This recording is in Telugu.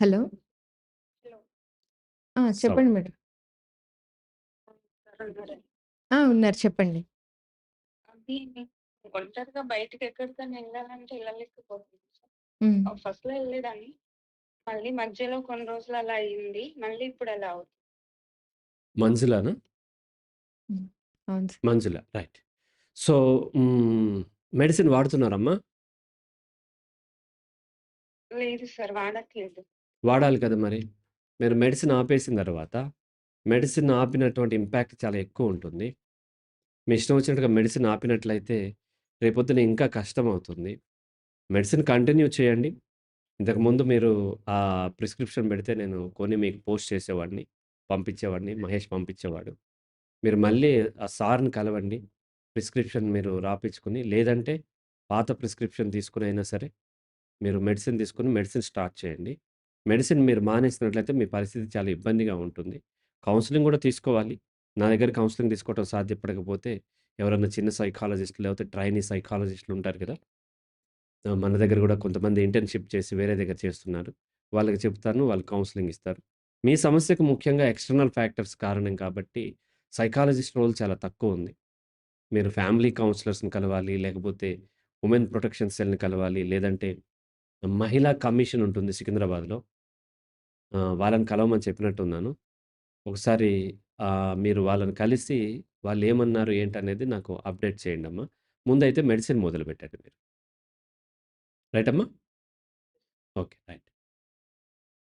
హలో! ఆ! చెప్పండి మేడం. ఉన్నారా? ఆ! ఉన్నారు చెప్పండి. అది ఒంటరిగా బయటికెక్కడికైనా ఎళ్ళాలంటే ఎళ్ళలేకపోతున్నా సార్. హ్మ్. ఆహ్, ఫస్ట్‌లో ఎళ్ళేదాన్ని. మళ్ళీ మధ్యలో కొన్ని రోజులు అలా అయింది. మళ్ళీ ఇప్పుడు అలా అవుతుంది. మంజులానా? హ్మ్. అవును sir. Manjula. Right. So. Medicine వాడుతున్నారమ్మా? లేదు సార్. వాడట్లేదు. వాడాలి కదా మరి. మీరు మెడిసిన్ ఆపేసిన తర్వాత, మెడిసిన్ ఆపినటువంటి ఇంపాక్ట్ చాలా ఎక్కువ ఉంటుంది మీ ఇష్టం వచ్చినట్టుగా మెడిసిన్ ఆపినట్లయితే, రేపొద్దున ఇంకా కష్టమవుతుంది. మెడిసిన్ కంటిన్యూ చేయండి. ఇంతకుముందు మీరు ఆ ప్రిస్క్రిప్షన్ పెడితే నేను కొని మీకు పోస్ట్ చేసేవాడిని. పంపించేవాడిని. మహేష్ పంపించేవాడు. మీరు మళ్ళీ ఆ సార్‌ని కలవండి. ప్రిస్క్రిప్షన్ మీరు రాపించుకుని లేదంటే పాత ప్రిస్క్రిప్షన్ తీసుకునైనా సరే, మీరు మెడిసిన్ తీసుకుని మెడిసిన్ స్టార్ట్ చేయండి. మెడిసిన్ మీరు మానేసినట్లయితే మీ పరిస్థితి చాలా ఇబ్బందిగా ఉంటుంది. కౌన్సిలింగ్ కూడా తీసుకోవాలి. నా దగ్గర కౌన్సిలింగ్ తీసుకోవటం సాధ్యపడకపోతే, ఎవరన్నా చిన్న సైకాలజిస్టులు లేకపోతే ట్రైనీ సైకాలజిస్ట్‌లు ఉంటారు కదా! మన దగ్గర కూడా కొంతమంది ఇంటర్న్‌షిప్ చేసి వేరే దగ్గర చేస్తున్నారు. వాళ్ళకి చెప్తాను. వాళ్ళు కౌన్సిలింగ్ ఇస్తారు. మీ సమస్యకు ముఖ్యంగా ఎక్స్‌టర్నల్ ఫ్యాక్టర్స్ కారణం కాబట్టి, సైకాలజిస్ట్ రోల్ చాలా తక్కువ ఉంది మీరు ఫ్యామిలీ కౌన్సిలర్స్‌ని కలవాలి. లేకపోతే ఉమెన్ ప్రొటెక్షన్ సెల్‌ని కలవాలి. లేదంటే మహిళా కమిషన్ ఉంటుంది సికింద్రాబాద్‌లో. ఆ! వాళ్ళని కలవమని చెప్పినట్టున్నాను. ఒకసారి ఆహ్, మీరు వాళ్ళని కలిసి వాళ్ళేమన్నారు ఏంటనేది నాకు అప్డేట్ చేయండమ్మా. ముందైతే మెడిసిన్ మొదలుపెట్టండి మీరు. రైట్ అమ్మా? ఓకే. రైట్.